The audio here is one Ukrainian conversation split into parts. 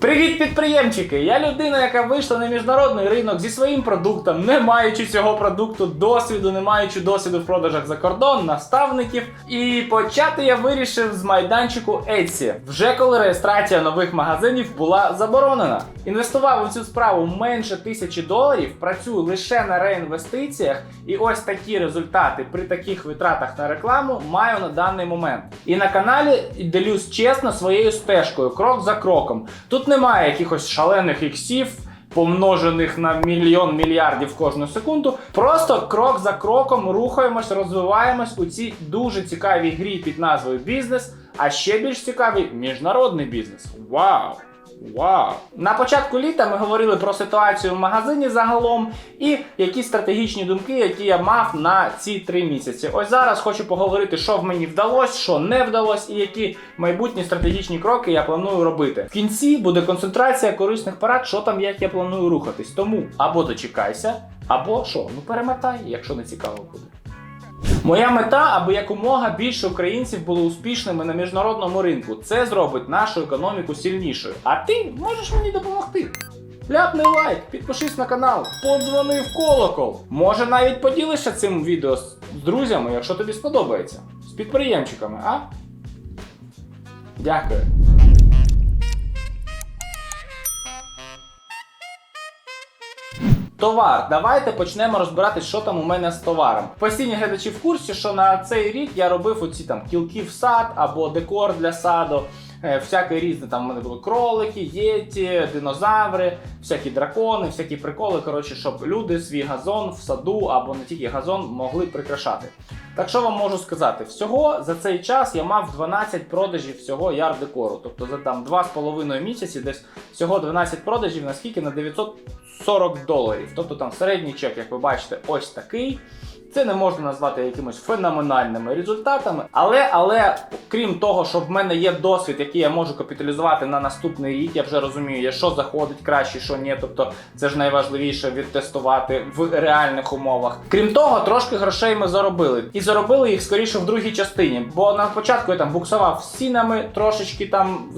Привіт, підприємчики! Я людина, яка вийшла на міжнародний ринок зі своїм продуктом, не маючи цього продукту досвіду, не маючи досвіду в продажах за кордон, наставників. І почати я вирішив з майданчику Etsy, вже коли реєстрація нових магазинів була заборонена. Інвестував у цю справу менше тисячі доларів, працюю лише на реінвестиціях, і ось такі результати при таких витратах на рекламу маю на даний момент. І на каналі ділюсь чесно своєю стежкою, крок за кроком. Тут немає якихось шалених іксів. Помножених на мільйон мільярдів кожну секунду. Просто крок за кроком рухаємось, розвиваємось у цій дуже цікавій грі під назвою бізнес, а ще більш цікавий міжнародний бізнес. Вау! Вау! На початку літа ми говорили про ситуацію в магазині загалом і якісь стратегічні думки, які я мав на ці три місяці. Ось зараз хочу поговорити, що в мені вдалося, що не вдалося, і які майбутні стратегічні кроки я планую робити. В кінці буде концентрація корисних порад, що там, як я планую рухатись. Тому або дочекайся, або що, ну перемотай, якщо не цікаво буде. Моя мета, аби якомога більше українців були успішними на міжнародному ринку. Це зробить нашу економіку сильнішою. А ти можеш мені допомогти. Ляпни лайк, підпишись на канал, подзвони в колокол. Може навіть поділишся цим відео з друзями, якщо тобі сподобається. З підприємчиками, а? Дякую. Товар. Давайте почнемо розбиратись, що там у мене з товаром. Постійні глядачі в курсі, що на цей рік я робив оці там кілки в сад або декор для саду. е, Всяке різне, там у мене були кролики, єті, динозаври, всякі дракони, всякі приколи. Коротше, щоб люди свій газон в саду або не тільки газон могли прикрашати. Так що вам можу сказати? Всього за цей час я мав 12 продажів всього яр декору. Тобто за там 2,5 місяці десь всього 12 продажів, наскільки на 940 доларів. Тобто там середній чек, як ви бачите, ось такий. Це не можна назвати якимось феноменальними результатами, але але крім того, що в мене є досвід, який я можу капіталізувати на наступний рік, я вже розумію, що заходить краще, що ні. Тобто це ж найважливіше відтестувати в реальних умовах. Крім того, трошки грошей ми заробили. І заробили їх скоріше в другій частині. Бо на початку я там буксував з цінами, трошечки там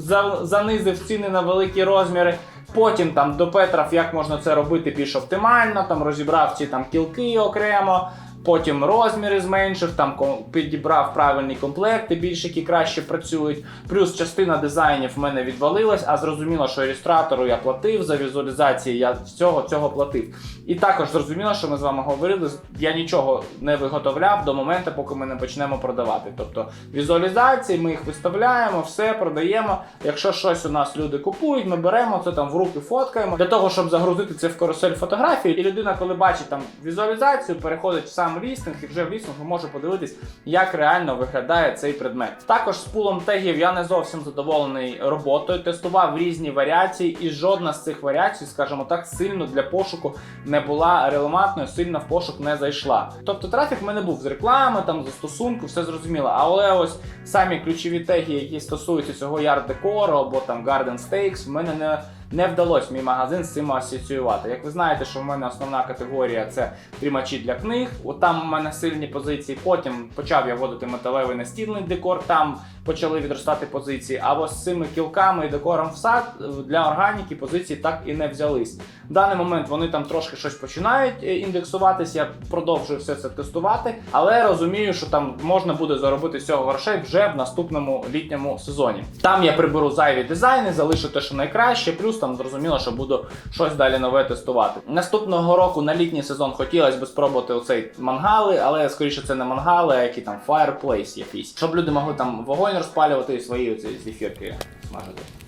занизив ціни на великі розміри. Потім там до Петров, як можна це робити більш оптимально, там розібрав ці там кілки окремо. Потім розміри зменшив, там підібрав правильні комплекти, більш які краще працюють. Плюс частина дизайнів в мене відвалилась, а зрозуміло, що ілюстратору я платив за візуалізації, я всього цього платив. І також зрозуміло, що ми з вами говорили, я нічого не виготовляв до моменту, поки ми не почнемо продавати. Тобто візуалізації, ми їх виставляємо, все продаємо. Якщо щось у нас люди купують, ми беремо це там в руки, фоткаємо для того, щоб загрузити це в карусель фотографії. І людина, коли бачить там візуалізацію, переходить в сам лістинг, і вже в лістингу може подивитись, як реально виглядає цей предмет. Також з пулом тегів я не зовсім задоволений роботою. Тестував різні варіації, і жодна з цих варіацій, скажімо так, сильно для пошуку не була релевантною, сильно в пошук не зайшла. Тобто трафік в мене був з реклами, там застосунку, все зрозуміло. Але ось самі ключові теги, які стосуються цього яр декору або там Garden Steaks, в мене не. Не вдалося мій магазин з цим асоціювати. Як ви знаєте, що в мене основна категорія це тримачі для книг. От там у мене сильні позиції. Потім почав я вводити металевий настільний декор. Там почали відростати позиції. А ось з цими кілками і декором в сад для органіки позиції так і не взялись. В даний момент вони там трошки щось починають е, індексуватись. Я продовжую все це тестувати, але розумію, що там можна буде заробити з цього грошей вже в наступному літньому сезоні. Там я приберу зайві дизайни, залишу те, що найкраще, плюс там зрозуміло, що буду щось далі нове тестувати. Наступного року на літній сезон хотілося б спробувати оцей мангали, але скоріше це не мангали, а які там фаерплейс, якісь, щоб люди могли там вогонь розпалювати і свої оці зефірки смажити.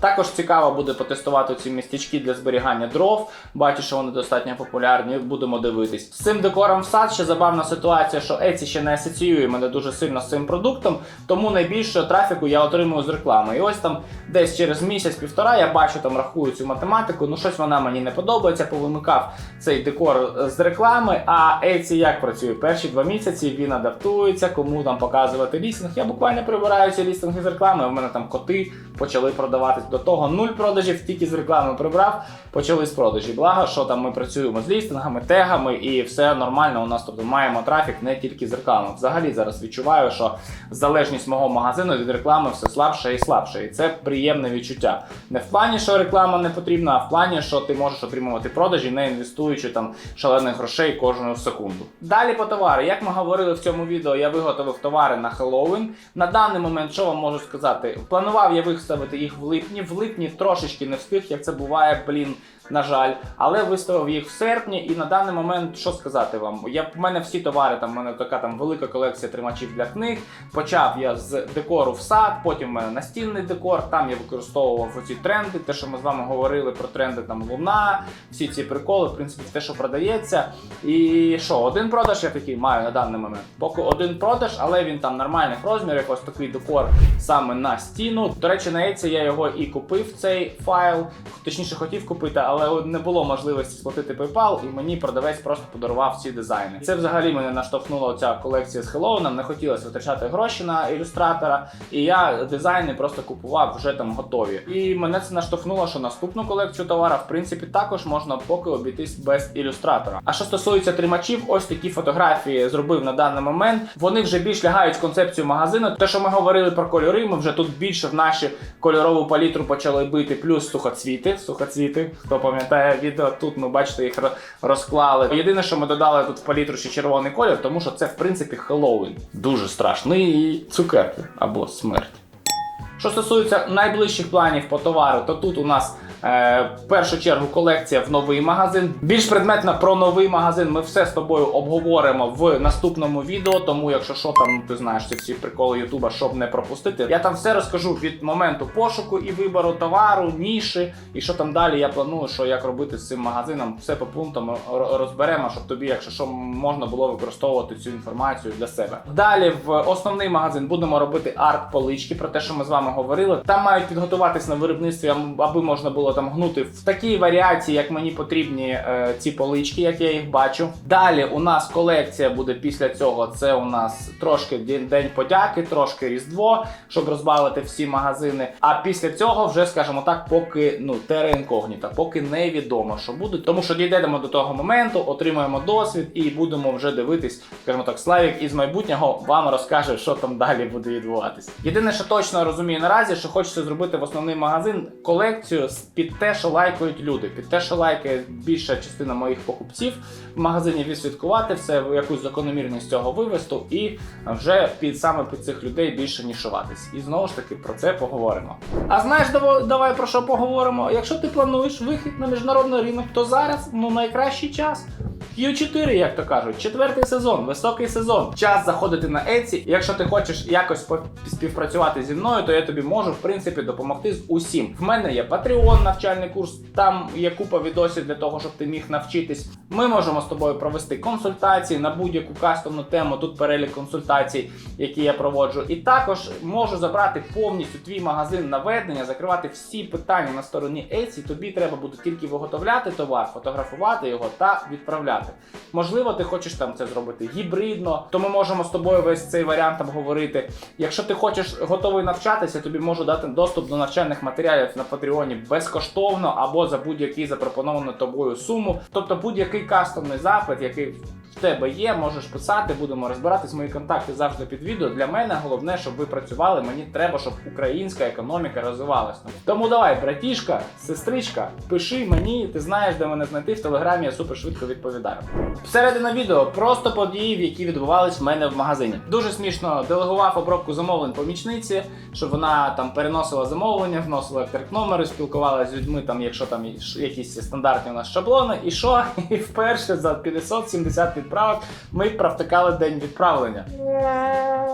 Також цікаво буде потестувати ці містечки для зберігання дров. Бачу, що вони достатньо популярні. Будемо дивитись. З цим декором в сад ще забавна ситуація, що Etsy ще не асоціює мене дуже сильно з цим продуктом, тому найбільше трафіку я отримую з реклами. І ось там десь через місяць-півтора я бачу, там рахую цю математику. Ну щось вона мені не подобається. Повимикав цей декор з реклами. А Etsy як працює? Перші два місяці він адаптується, кому там показувати лістинг. Я буквально прибираю ці лістинги з реклами. У мене там коти почали продавати До того. Нуль продажів, тільки з реклами прибрав, почались продажі. Благо, що там ми працюємо з лістингами, тегами і все нормально. У нас тобто маємо трафік не тільки з реклами. Взагалі зараз відчуваю, що залежність мого магазину від реклами все слабше і слабше. І це приємне відчуття. Не в плані, що реклама не потрібна, а в плані, що ти можеш отримувати продажі, не інвестуючи там шалених грошей кожну секунду. Далі по товари. Як ми говорили в цьому відео, я виготовив товари на Хеллоуін. На даний момент, що вам можу сказати, планував я виставити їх в липні. В липні трошечки не встиг, як це буває, блін. На жаль, але виставив їх в серпні, і на даний момент що сказати вам? Я в мене всі товари, там в мене така там велика колекція тримачів для книг. Почав я з декору в сад, потім в мене настільний декор. Там я використовував оці тренди, те, що ми з вами говорили про тренди, там луна, всі ці приколи, в принципі, те, що продається. І що, один продаж я такий маю на даний момент. Поки один продаж, але він там нормальних розмірів, ось такий декор саме на стіну. До речі, на Etsy я його і купив цей файл, точніше хотів купити, але не було можливості сплатити PayPal, і мені продавець просто подарував ці дизайни. Це взагалі мене наштовхнула ця колекція з Хеллоуіном. Не хотілося витрачати гроші на ілюстратора, і я дизайни просто купував вже там готові. І мене це наштовхнуло, що наступну колекцію товара, в принципі, також можна поки обійтись без ілюстратора. А що стосується тримачів, ось такі фотографії зробив на даний момент. Вони вже більш лягають в концепцію магазину. Те, що ми говорили про кольори, ми вже тут більше в наші кольорову палітру почали бити, плюс сухоцвіти. Сухоцвіти, хто пам'ятає відео, тут ми бачите їх розклали. Єдине, що ми додали тут в палітру ще червоний колір, тому що це в принципі Хеллоуін. Дуже страшний і цукерки або смерть. Що стосується найближчих планів по товару, то тут у нас в першу чергу колекція в новий магазин. Більш предметно про новий магазин ми все з тобою обговоримо в наступному відео. Тому, якщо що там, ти знаєш ці всі приколи Ютуба, щоб не пропустити. Я там все розкажу від моменту пошуку і вибору товару, ніші, і що там далі. Я планую, що як робити з цим магазином. Все по пунктам розберемо, щоб тобі, якщо що, можна було використовувати цю інформацію для себе. Далі в основний магазин будемо робити арт-полички, про те, що ми з вами говорили. Там мають підготуватись на виробництві, аби можна було там гнути в такій варіації, як мені потрібні е, ці полички, як я їх бачу. Далі у нас колекція буде після цього. Це у нас трошки День подяки, трошки Різдво, щоб розбавити всі магазини. А після цього вже, скажімо так, поки ну терра інкогніта, поки невідомо, що буде. Тому що дійдемо до того моменту, отримаємо досвід і будемо вже дивитись, скажімо так, Славік із майбутнього вам розкаже, що там далі буде відбуватись. Єдине, що точно розумію наразі, що хочеться зробити в основний магазин колекцію з- під те, що лайкають люди, під те, що лайкає більша частина моїх покупців в магазині відслідкувати все, якусь закономірність цього вивести і вже під саме під цих людей більше нішуватись. І знову ж таки про це поговоримо. А знаєш, давай, про що поговоримо? Якщо ти плануєш вихід на міжнародний ринок, то зараз ну найкращий час. Q4, як то кажуть, четвертий сезон, високий сезон. Час заходити на Etsy. Якщо ти хочеш якось співпрацювати зі мною, то я тобі можу в принципі допомогти з усім. В мене є Patreon навчальний курс, там є купа відосів для того, щоб ти міг навчитись. Ми можемо з тобою провести консультації на будь-яку кастомну тему. Тут перелік консультацій, які я проводжу. І також можу забрати повністю твій магазин на ведення, закривати всі питання на стороні Etsy. Тобі треба буде тільки виготовляти товар, фотографувати його та відправляти. Можливо, ти хочеш там це зробити гібридно, то ми можемо з тобою весь цей варіант обговорити. Якщо ти хочеш готовий навчатися, тобі можу дати доступ до навчальних матеріалів на Патреоні безкоштовно або за будь-який запропоновану тобою суму. Тобто будь-який кастомний запит, який в тебе є, можеш писати, будемо розбиратись. Мої контакти завжди під відео. Для мене головне, щоб ви працювали. Мені треба, щоб українська економіка розвивалася. Тому давай, братішка, сестричка, пиши мені, ти знаєш, де мене знайти в телеграмі, я супер швидко відповідаю. Всередина відео просто події, які відбувались в мене в магазині. Дуже смішно делегував обробку замовлень помічниці, щоб вона там переносила замовлення, вносила номери, спілкувалася з людьми, там, якщо там якісь стандартні у нас шаблони. І що? І вперше за 570 відправок ми провтикали день відправлення.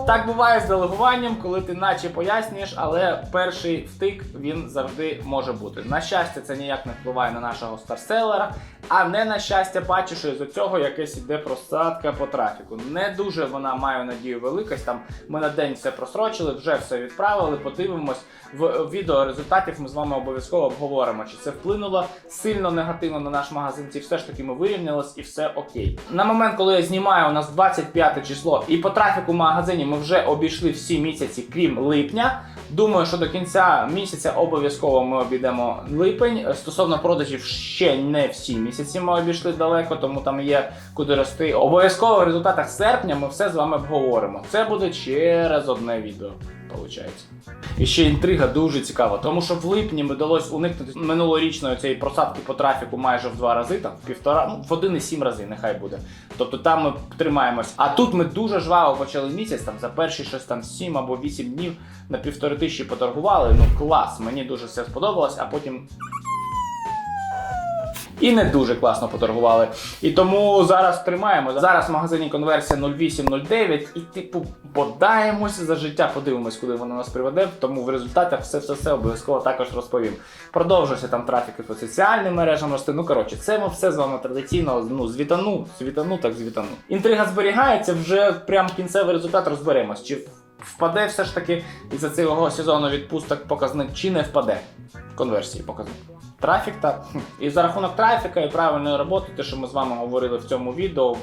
Так буває з делегуванням, коли ти наче пояснюєш, але перший втик він завжди може бути. На щастя, це ніяк не впливає на нашого старселера, а не на щастя, бачу, що із цього якась іде просадка по трафіку. Не дуже вона маю надію великость. Там ми на день все просрочили, вже все відправили. Подивимось в відео результатів. Ми з вами обов'язково обговоримо, чи це вплинуло сильно негативно на наш магазин, чи все ж таки ми вирівнялись і все окей. На момент, коли я знімаю, у нас 25 число, і по трафіку в магазині ми вже обійшли всі місяці, крім липня. Думаю, що до кінця місяця обов'язково ми обійдемо липень. Стосовно продажів, ще не всі місяці ми обійшли далеко, тому там є куди рости. Обов'язково в результатах серпня ми все з вами обговоримо. Це буде через одне відео. Получається. І ще інтрига дуже цікава, тому що в липні вдалося уникнути минулорічної цієї просадки по трафіку майже в два рази, там в півтора, ну в один і сім рази, нехай буде. Тобто там ми тримаємось. А тут ми дуже жваво почали місяць, там за перші щось там сім або вісім днів на півтори тисячі поторгували. Ну клас, мені дуже все сподобалось, а потім. І не дуже класно поторгували. І тому зараз тримаємо. Зараз в магазині конверсія 0809 і типу бодаємося за життя, подивимось, куди воно нас приведе. Тому в результатах все все все обов'язково також розповім. Продовжується там трафік і по соціальним мережам рости. Ну коротше, це ми все з вами традиційно ну, звітану, звітану, так звітану. Інтрига зберігається, вже прям кінцевий результат розберемось. Чи впаде все ж таки із-за цього сезону відпусток показник, чи не впаде конверсії показник. Трафік та і за рахунок трафіка і правильної роботи, те, що ми з вами говорили в цьому відео,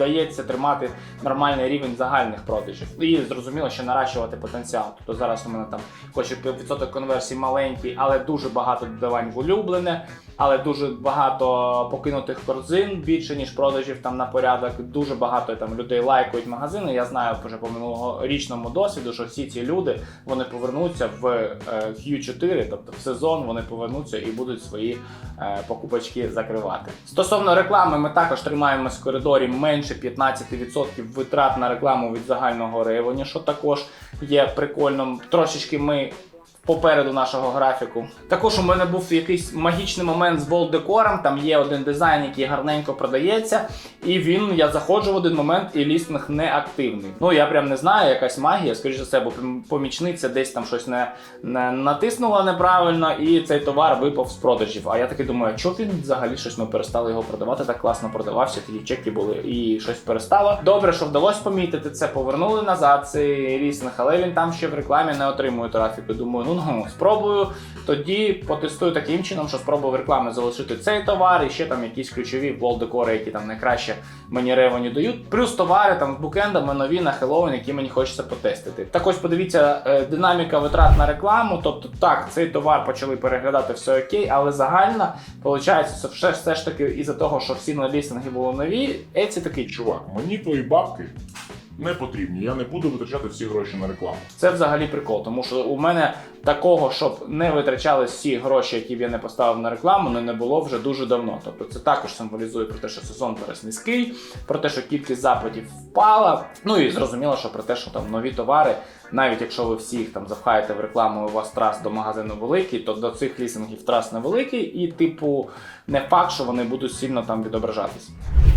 вдається тримати нормальний рівень загальних продажів. І зрозуміло, що наращувати потенціал. Тобто зараз у мене там хоч відсоток конверсій маленький, але дуже багато додавань в улюблене, але дуже багато покинутих корзин більше ніж продажів там на порядок. Дуже багато там людей лайкають магазини. Я знаю вже по минулорічному досвіду, що всі ці люди вони повернуться в е, Q4, тобто в сезон вони повернуться і будуть свої е, покупочки закривати. Стосовно реклами, ми також тримаємось в коридорі менше 15% витрат на рекламу від загального ревеню, що також є прикольно. Трошечки ми. Попереду нашого графіку. Також у мене був якийсь магічний момент з волдекором. Там є один дизайн, який гарненько продається, і він я заходжу в один момент, і лістинг не активний. Ну я прям не знаю, якась магія, скоріш за все, бо помічниця десь там щось не, не натиснула неправильно, і цей товар випав з продажів. А я таки думаю, що він взагалі щось ми перестали його продавати. Так класно продавався, тоді чеки були і щось перестало. Добре, що вдалося помітити це, повернули назад цей лістинг, але він там ще в рекламі не отримує трафіку. Думаю, ну спробую. Тоді потестую таким чином, що спробую в рекламі залишити цей товар і ще там якісь ключові волдекори, які там найкраще мені ревеню дають. Плюс товари там з букендами нові на Хеллоуін, які мені хочеться потестити. Так ось подивіться, е, динаміка витрат на рекламу. Тобто, так, цей товар почали переглядати все окей, але загальна виходить, все, все ж таки із-за того, що всі на лістинги були нові, Еці такий. Чувак, мені твої бабки не потрібні. Я не буду витрачати всі гроші на рекламу. Це взагалі прикол, тому що у мене такого, щоб не витрачали всі гроші, які б я не поставив на рекламу, не, не було вже дуже давно. Тобто це також символізує про те, що сезон зараз низький, про те, що кількість запитів впала. Ну і зрозуміло, що про те, що там нові товари, навіть якщо ви всіх там запхаєте в рекламу, і у вас трас до магазину великий, то до цих лісингів трас невеликий, і типу не факт, що вони будуть сильно там відображатись.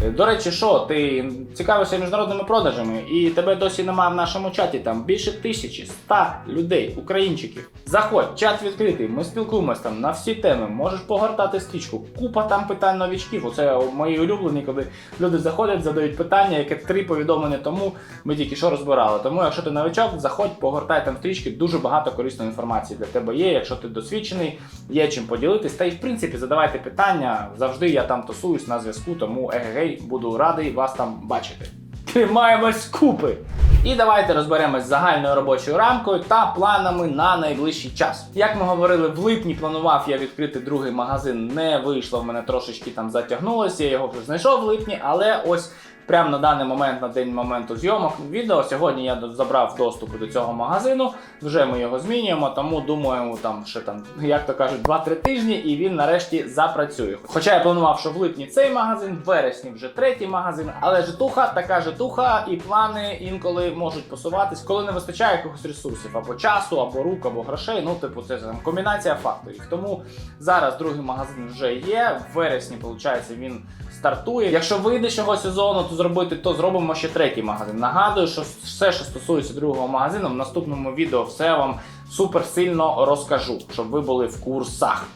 Е, До речі, що ти цікавишся міжнародними продажами, і тебе досі немає в нашому чаті. Там більше тисячі ста людей, українчиків. Заходь, чат відкритий. Ми спілкуємось там на всі теми. Можеш погортати стрічку. Купа там питань новічків. Оце мої улюблені, коли люди заходять, задають питання, яке три повідомлення тому ми тільки що розбирали. Тому, якщо ти новичок, заходь, погортай там стрічки. Дуже багато корисної інформації для тебе є. Якщо ти досвідчений, є чим поділитись. Та й в принципі задавайте питання. Завжди я там тусуюсь на зв'язку, тому егегей, буду радий вас там бачити. Тримаємось купи! І давайте розберемось з загальною робочою рамкою та планами на найближчий час. Як ми говорили, в липні планував я відкрити другий магазин. Не вийшло в мене трошечки там затягнулося. Я його вже знайшов в липні, але ось. Прямо на даний момент, на день моменту зйомок відео, сьогодні я забрав доступ до цього магазину. Вже ми його змінюємо, тому думаємо, там ще там, як то кажуть, 2-3 тижні, і він нарешті запрацює. Хоча я планував, що в липні цей магазин, в вересні вже третій магазин, але житуха, така житуха, і плани інколи можуть посуватись, коли не вистачає якихось ресурсів або часу, або рук, або грошей. Ну, типу, це там комбінація факторів. Тому зараз другий магазин вже є. В вересні, виходить, він стартує. Якщо вийде цього сезону, то зробити, то зробимо ще третій магазин. Нагадую, що все, що стосується другого магазину, в наступному відео все вам супер сильно розкажу, щоб ви були в курсах.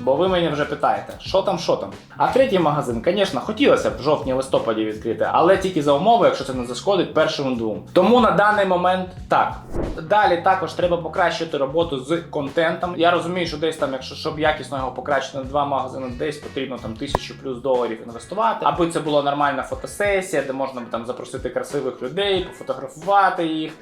Бо ви мене вже питаєте, що там, що там. А третій магазин, звісно, хотілося б в жовтні-листопаді відкрити, але тільки за умови, якщо це не зашкодить першому двом. Тому на даний момент так. Далі також треба покращити роботу з контентом. Я розумію, що десь там, якщо щоб якісно його покращити на два магазини, десь потрібно там тисячу плюс доларів інвестувати, аби це була нормальна фотосесія, де можна там запросити красивих людей, пофотографувати їх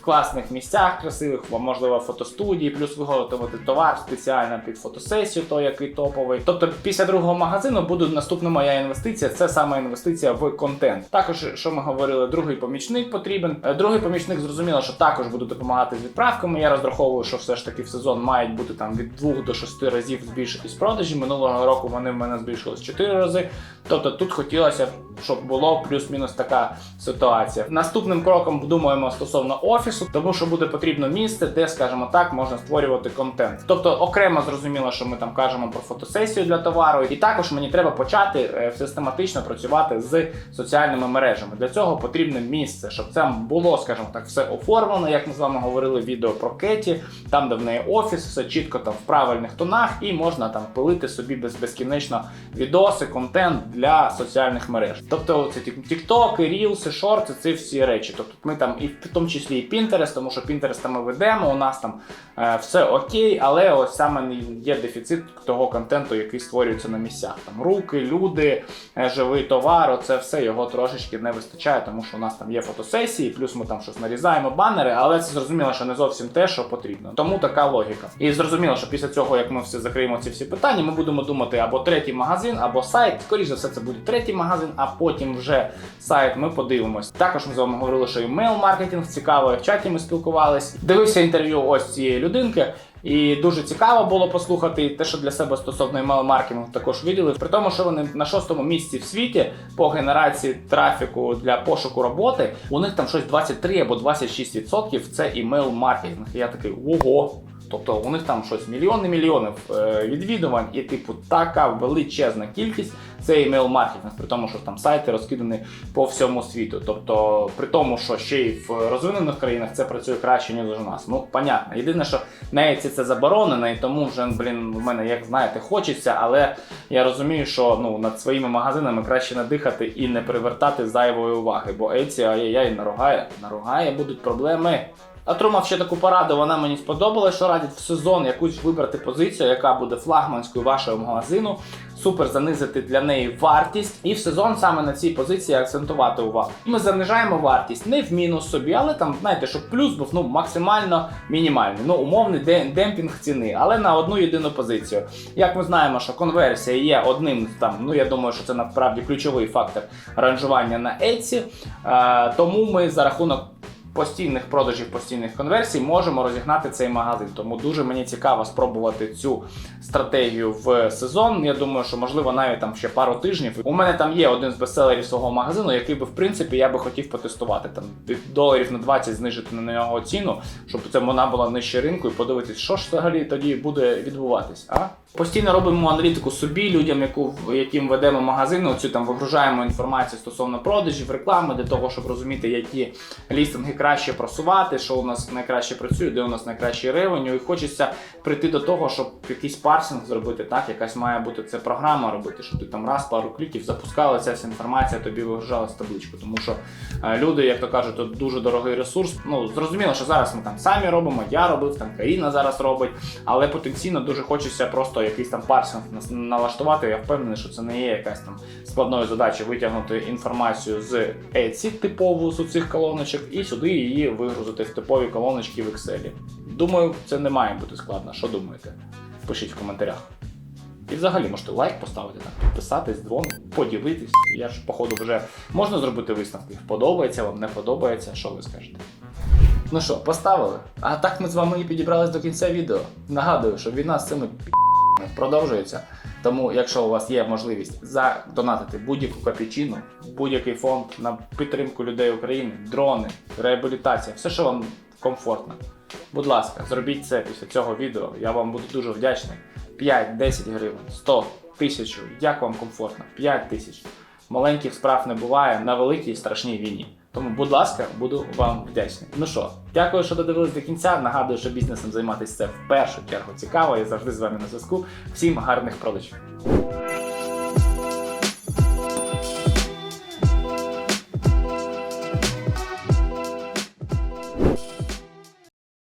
в класних місцях красивих, можливо, фотостудії, плюс виготовити товар спеціально під фотосесію, той який топовий. Тобто, після другого магазину буде наступна моя інвестиція. Це саме інвестиція в контент. Також, що ми говорили, другий помічник потрібен. Е, Другий помічник зрозуміло, що також буде допомагати з відправками. Я розраховую, що все ж таки в сезон мають бути там від 2 до 6 разів збільшитись продажі. Минулого року вони в мене збільшились 4 рази. Тобто тут хотілося, щоб було плюс-мінус така ситуація. Наступним кроком думаємо стосовно офісу, тому що буде потрібно місце, де, скажімо так, можна створювати контент. Тобто окремо зрозуміло, що ми там кажемо про фотосесію для товару, і також мені треба почати е, систематично працювати з соціальними мережами. Для цього потрібне місце, щоб це було, скажімо так, все оформлено, як ми з вами говорили відео про Кеті, там, де в неї офіс, все чітко там в правильних тонах, і можна там пилити собі без безкінечно відоси, контент для соціальних мереж. Тобто це тіктоки, рілси, шорти, це всі речі. Тобто ми там і в тому числі і Pinterest, тому що Pinterest ми ведемо, у нас там е, все окей, але ось саме є дефіцит того контенту, який створюється на місцях. Там руки, люди, е, живий товар, оце все його трошечки не вистачає, тому що у нас там є фотосесії, плюс ми там щось нарізаємо банери, але це зрозуміло, що не зовсім те, що потрібно. Тому така логіка. І зрозуміло, що після цього, як ми все закриємо ці всі питання, ми будемо думати або третій магазин, або сайт. Скоріше за все, це буде третій магазин, потім вже сайт. Ми подивимось. Також ми з вами говорили, що імейл маркетинг цікаво. В чаті ми спілкувались. Дивився інтерв'ю ось цієї людинки. І дуже цікаво було послухати те, що для себе стосовно email маркетингу також виділив. При тому, що вони на шостому місці в світі по генерації трафіку для пошуку роботи, у них там щось 23 або 26% це email маркетинг. І я такий ого. Тобто у них там щось мільйони мільйонів е, відвідувань, і типу така величезна кількість це імейл маркетинг, при тому, що там сайти розкидані по всьому світу. Тобто, при тому, що ще й в розвинених країнах це працює краще, ніж у нас. Ну, понятно. Єдине, що неї це заборонено, і тому вже, блін, в мене, як знаєте, хочеться, але я розумію, що ну, над своїми магазинами краще надихати і не привертати зайвої уваги, бо Еці ай-яй наругає, наругає, будуть проблеми. Отримав ще таку пораду, вона мені сподобалась, що радять в сезон якусь вибрати позицію, яка буде флагманською вашого магазину, супер занизити для неї вартість, і в сезон саме на цій позиції акцентувати увагу. Ми занижаємо вартість не в мінус собі, але там, знаєте, щоб плюс був ну, максимально мінімальний, ну умовний демпінг ціни, але на одну єдину позицію. Як ми знаємо, що конверсія є одним там, ну я думаю, що це насправді ключовий фактор ранжування на Etsy, е, тому ми за рахунок постійних продажів, постійних конверсій можемо розігнати цей магазин. Тому дуже мені цікаво спробувати цю стратегію в сезон. Я думаю, що можливо навіть там ще пару тижнів. У мене там є один з бестселерів свого магазину, який би в принципі я би хотів потестувати. Там доларів на 20 знижити на нього ціну, щоб це вона була нижче ринку, і подивитись, що ж взагалі тоді буде відбуватись. А постійно робимо аналітику собі, людям, яку яким ведемо магазин. Оцю там вигружаємо інформацію стосовно продажів, реклами для того, щоб розуміти, які лістинги краще просувати, що у нас найкраще працює, де у нас найкращий ревеню. І хочеться прийти до того, щоб якийсь парсинг зробити, так, якась має бути це програма робити, щоб ти там раз пару кліків запускала ця вся інформація, тобі вигружалась табличку. Тому що е, люди, як то кажуть, тут дуже дорогий ресурс. Ну зрозуміло, що зараз ми там самі робимо, я робив, там Каріна зараз робить, але потенційно дуже хочеться просто якийсь там парсинг налаштувати. Я впевнений, що це не є якась там складною задачею витягнути інформацію з Etsy типову з цих колоночок і сюди її вигрузити в типові колоночки в Excel. Думаю, це не має бути складно. Що думаєте? Пишіть в коментарях. І взагалі можете лайк поставити, там, підписатись, дзвон, поділитись. Я ж, походу, вже можна зробити висновки. Подобається вам, не подобається, що ви скажете? Ну що, поставили? А так ми з вами і підібрались до кінця відео. Нагадую, що війна з цими пі***ми продовжується. Тому, якщо у вас є можливість задонатити будь-яку копійчину, будь-який фонд на підтримку людей України, дрони, реабілітація, все, що вам комфортно. Будь ласка, зробіть це після цього відео. Я вам буду дуже вдячний. 5, 10 гривень, 100, 1000, як вам комфортно, 5 тисяч. Маленьких справ не буває на великій страшній війні. Тому, будь ласка, буду вам вдячний. Ну що, дякую, що додивились до кінця. Нагадую, що бізнесом займатися це в першу чергу цікаво. Я завжди з вами на зв'язку. Всім гарних продажів.